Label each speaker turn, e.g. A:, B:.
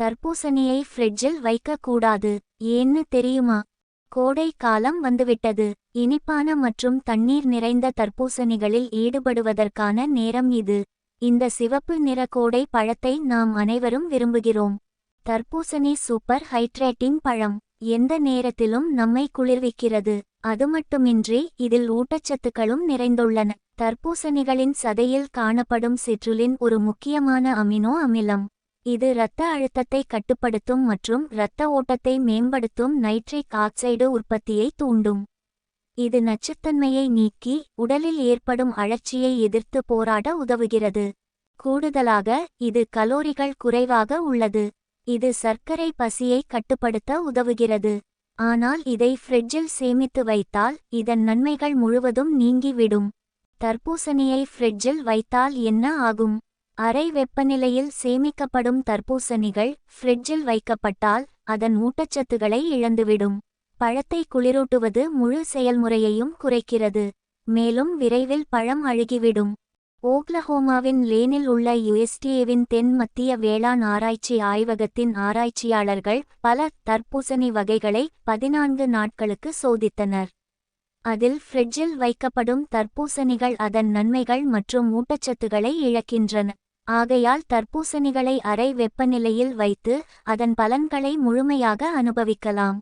A: தர்பூசணியை ஃப்ரிட்ஜில் வைக்கக்கூடாது. ஏன்னு தெரியுமா? கோடை காலம் வந்துவிட்டது. இனிப்பான மற்றும் தண்ணீர் நிறைந்த தர்பூசணிகளில் ஈடுபடுவதற்கான நேரம் இது. இந்த சிவப்பு நிற கோடை பழத்தை நாம் அனைவரும் விரும்புகிறோம். தர்பூசணி சூப்பர் ஹைட்ரேட்டிங் பழம். எந்த நேரத்திலும் நம்மை குளிர்விக்கிறது. அதுமட்டுமின்றி இதில் ஊட்டச்சத்துக்களும் நிறைந்துள்ளன. தர்பூசணிகளின் சதையில் காணப்படும் சிற்றுலின் ஒரு முக்கியமான அமினோ அமிலம். இது இரத்த அழுத்தத்தை கட்டுப்படுத்தும் மற்றும் இரத்த ஓட்டத்தை மேம்படுத்தும் நைட்ரிக் ஆக்சைடு உற்பத்தியை தூண்டும். இது நச்சுத்தன்மையை நீக்கி உடலில் ஏற்படும் அழற்சியை எதிர்த்து போராட உதவுகிறது. கூடுதலாக இது கலோரிகள் குறைவாக உள்ளது. இது சர்க்கரை பசியை கட்டுப்படுத்த உதவுகிறது. ஆனால் இதை ஃப்ரிட்ஜில் சேமித்து வைத்தால் இதன் நன்மைகள் முழுவதும் நீங்கிவிடும். தர்பூசணியை ஃப்ரிட்ஜில் வைத்தால் என்ன ஆகும்? அறை வெப்பநிலையில் சேமிக்கப்படும் தர்பூசணிகள் ஃப்ரிட்ஜில் வைக்கப்பட்டால் அதன் ஊட்டச்சத்துகளை இழந்துவிடும். பழத்தை குளிரூட்டுவது முழு செயல்முறையையும் குறைக்கிறது. மேலும் விரைவில் பழம் அழுகிவிடும். ஓக்லஹோமாவின் லேனில் உள்ள யுஎஸ்டிஏவின் தென் மத்திய வேளாண் ஆராய்ச்சி ஆய்வகத்தின் ஆராய்ச்சியாளர்கள் பல தர்பூசணி வகைகளை பதினான்கு நாட்களுக்கு சோதித்தனர். அதில் ஃப்ரிட்ஜில் வைக்கப்படும் தர்பூசணிகள் அதன் நன்மைகள் மற்றும் ஊட்டச்சத்துகளை இழக்கின்றன. ஆகையால் தர்பூசணிகளை அறை வெப்பநிலையில் வைத்து அதன் பலன்களை முழுமையாக அனுபவிக்கலாம்.